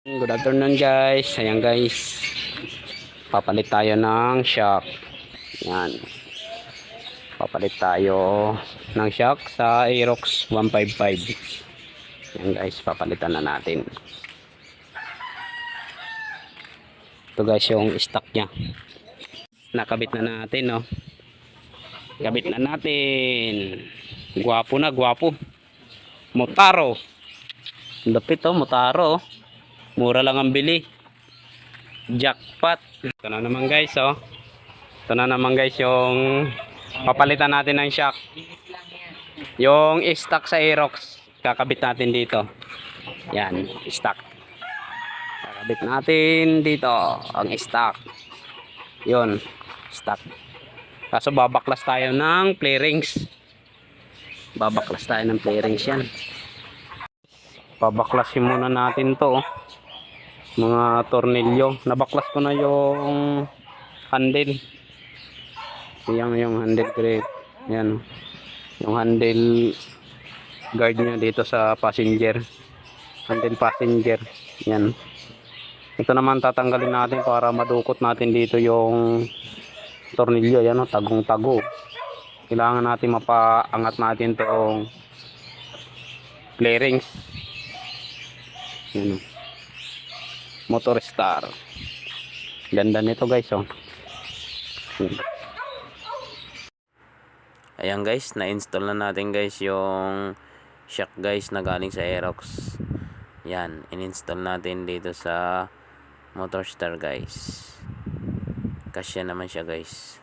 Good afternoon guys. Ayan guys. Papalit tayo ng shock. Yan. Papalit tayo ng shock sa Aerox 155. Yan guys, papalitan na natin. Ito guys yung stock niya. Nakabit na natin, no. Kabit na natin. Gwapo na, gwapo. Motaro. Lapit oh, Motaro. oh. Mura lang ang bili. Jackpot. Ito na naman guys, oh. Ito na naman guys yung papalitan natin ng shock. Yung stock sa Aerox. Kakabit natin dito. Yan, stock. Kakabit natin dito ang stock. Yun, stock. Kaso babaklas tayo ng play rings. Babaklas tayo ng play rings yan. Babaklasin muna natin to. oh. Mga tornilyo. Nabaklas ko na yung handle. Yan yung handle grip. Yan. oh. Yung handle guard niya dito sa passenger. Handle passenger. Yan. Ito naman tatanggalin natin para madukot natin dito yung tornilyo. Yan o, tagong-tago. Kailangan natin mapaangat natin tong clearings. Yan o. Motor star. Ganda nito guys oh. Yan. Ayan guys, na-install na natin guys yung shock guys na galing sa Aerox. Yan, in-install natin dito sa Motor Star guys. Kasya naman siya guys.